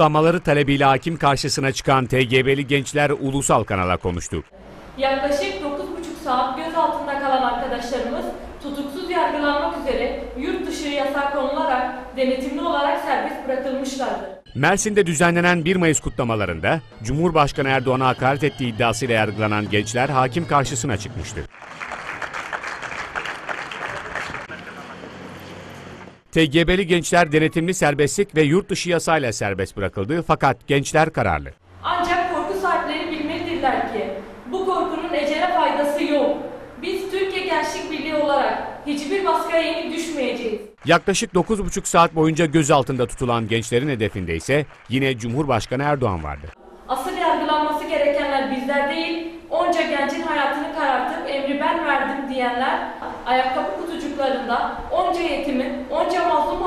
tutuklamaları talebiyle hakim karşısına çıkan TGB'li gençler ulusal kanala konuştu. Yaklaşık 9,5 saat gözaltında kalan arkadaşlarımız tutuksuz yargılanmak üzere yurt dışı yasağı konularak denetimli olarak serbest bırakılmışlardır. Mersin'de düzenlenen 1 Mayıs kutlamalarında Cumhurbaşkanı Erdoğan'a hakaret ettiği iddiasıyla yargılanan gençler hakim karşısına çıkmıştı. TGB'li gençler denetimli serbestlik ve yurt dışı yasayla serbest bırakıldı fakat gençler kararlı. Ancak korku sahipleri bilmelidirler ki bu korkunun ecele faydası yok. Biz Türkiye Gençlik Birliği olarak hiçbir baskıya yenik düşmeyeceğiz. Yaklaşık 9,5 saat boyunca gözaltında tutulan gençlerin hedefinde ise yine Cumhurbaşkanı Erdoğan vardı. Asıl yargılanması gerekenler bizler değil, onca gencin ben verdim diyenler ayakkabı kutucuklarında onca yetimin, onca mazlum